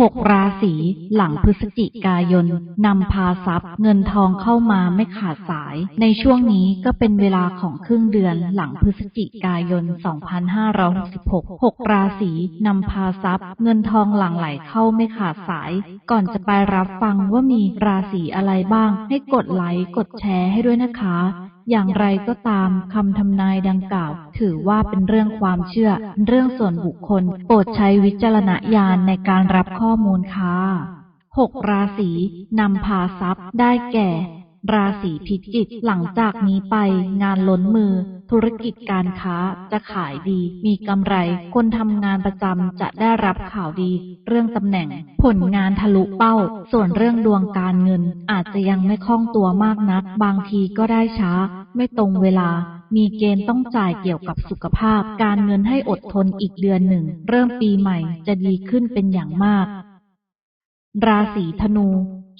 หกราศีหลังพฤศจิกายนนำพาทรัพย์ เงินทองเข้ามาไม่ขาดสาย ในช่วงนี้ก็เป็นเวลาของครึ่งเดือนหลังพฤศจิกายน 2566หกราศีนำพาทรัพย์ เงินทองหลั่งไหลเข้าไม่ขาดสาย ก่อนจะไปรับฟังว่ามีราศีอะไรบ้าง ให้กดไลค์กดแชร์ให้ด้วยนะคะ อย่างไรก็ตามคำทำนายดังกล่าว ถือว่าเป็นเรื่องความเชื่อ เรื่องส่วนบุคคล โปรดใช้วิจารณญาณในการรับข้อมูลค่ะหกราศีนำพาทรัพย์ได้แก่ ราศีพิจิก หลังจากนี้ไปงานล้นมือ ธุรกิจการค้าจะขายดี มีกำไร คนทำงานประจำจะได้รับข่าวดี เรื่องตำแหน่ง ผลงานทะลุเป้า ส่วนเรื่องดวงการเงิน อาจจะยังไม่คล่องตัวมากนัก บางทีก็ได้ช้า ไม่ตรงเวลามีเกณฑ์ต้องจ่ายเกี่ยวกับสุขภาพ การเงินให้อดทนอีกเดือนหนึ่ง เริ่มปีใหม่จะดีขึ้นเป็นอย่างมาก ราศีธนู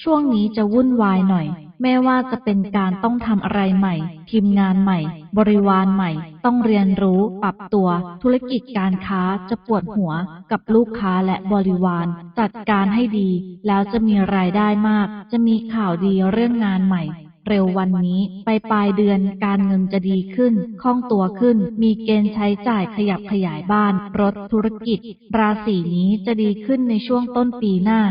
ช่วงนี้จะวุ่นวายหน่อย แม้ว่าจะเป็นการต้องทำอะไรใหม่ ทีมงานใหม่ บริวารใหม่ ต้องเรียนรู้ ปรับตัว ธุรกิจการค้าจะปวดหัวกับลูกค้าและบริวาร จัดการให้ดี แล้วจะมีรายได้มาก จะมีข่าวดีเรื่องงานใหม่ เร็ววันนี้ไปปลายเดือนการเงินจะดีขึ้น คล่องตัวขึ้น มีเกณฑ์ใช้จ่ายขยับขยายบ้าน รถธุรกิจ ราศีนี้จะดีขึ้นในช่วงต้นปีหน้า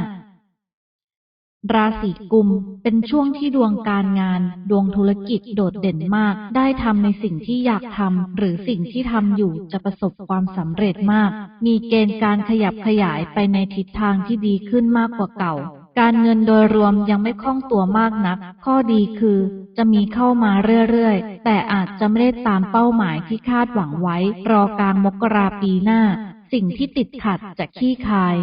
ราศีกุมเป็นช่วงที่ดวงการงาน ดวงธุรกิจโดดเด่นมาก ได้ทำในสิ่งที่อยากทำหรือสิ่งที่ทำอยู่จะประสบความสำเร็จมาก มีเกณฑ์การขยับขยายไปในทิศทางที่ดีขึ้นมากกว่าเก่า การเงินโดยรวมยังไม่คล่องตัวมากนัก ข้อดีคือจะมีเข้ามาเรื่อยๆ แต่อาจจะไม่ได้ตามเป้าหมายที่คาดหวังไว้ รอกลางมกราปีหน้า สิ่งที่ติดขัดจะขี้คาย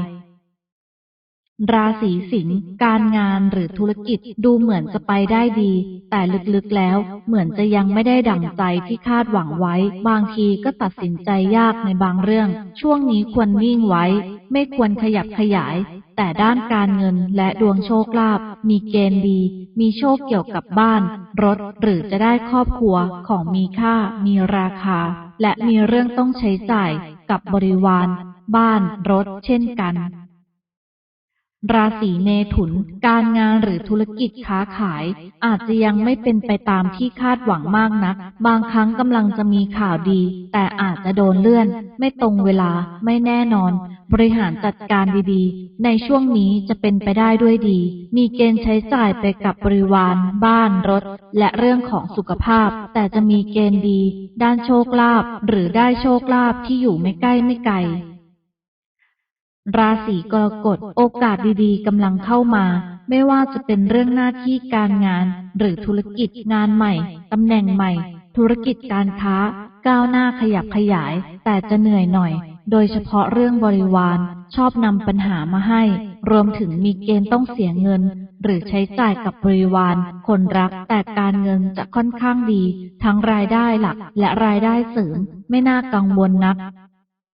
ราศีสิงห์การงานหรือธุรกิจดูเหมือนจะไปได้ดี แต่ลึกๆแล้ว เหมือนจะยังไม่ได้ดั่งใจที่คาดหวังไว้ บางทีก็ตัดสินใจยากในบางเรื่อง ช่วงนี้ควรนิ่งไว้ ไม่ควรขยับขยาย แต่ด้านการเงินและดวงโชคลาภมีเกณฑ์ดี มีโชคเกี่ยวกับบ้าน รถหรือจะได้ครอบครัวของมีค่า มีราคา และมีเรื่องต้องใช้จ่ายกับบริวาร บ้านรถ เช่นกัน ราศีเมถุน การงานหรือธุรกิจค้าขาย อาจจะยังไม่เป็นไปตามที่คาดหวังมากนัก บางครั้งกำลังจะมีข่าวดี แต่อาจจะโดนเลื่อน ไม่ตรงเวลา ไม่แน่นอน บริหารจัดการดีๆ ในช่วงนี้จะเป็นไปได้ด้วยดี มีเกณฑ์ใช้จ่ายไปกับบริวาร บ้านรถ และเรื่องของสุขภาพ แต่จะมีเกณฑ์ดี ด้านโชคลาภหรือได้โชคลาภที่อยู่ไม่ใกล้ไม่ไกล ราศีกรกฎโอกาสดีๆกำลังเข้ามา ไม่ว่าจะเป็นเรื่องหน้าที่การงาน หรือธุรกิจงานใหม่ตำแหน่งใหม่ ธุรกิจการค้า ก้าวหน้าขยับขยาย แต่จะเหนื่อยหน่อย โดยเฉพาะเรื่องบริวาร ชอบนำปัญหามาให้ รวมถึงมีเกณฑ์ต้องเสียเงิน หรือใช้จ่ายกับบริวาร คนรักแต่การเงินจะค่อนข้างดี ทั้งรายได้หลักและรายได้เสริม ไม่น่ากังวลนัก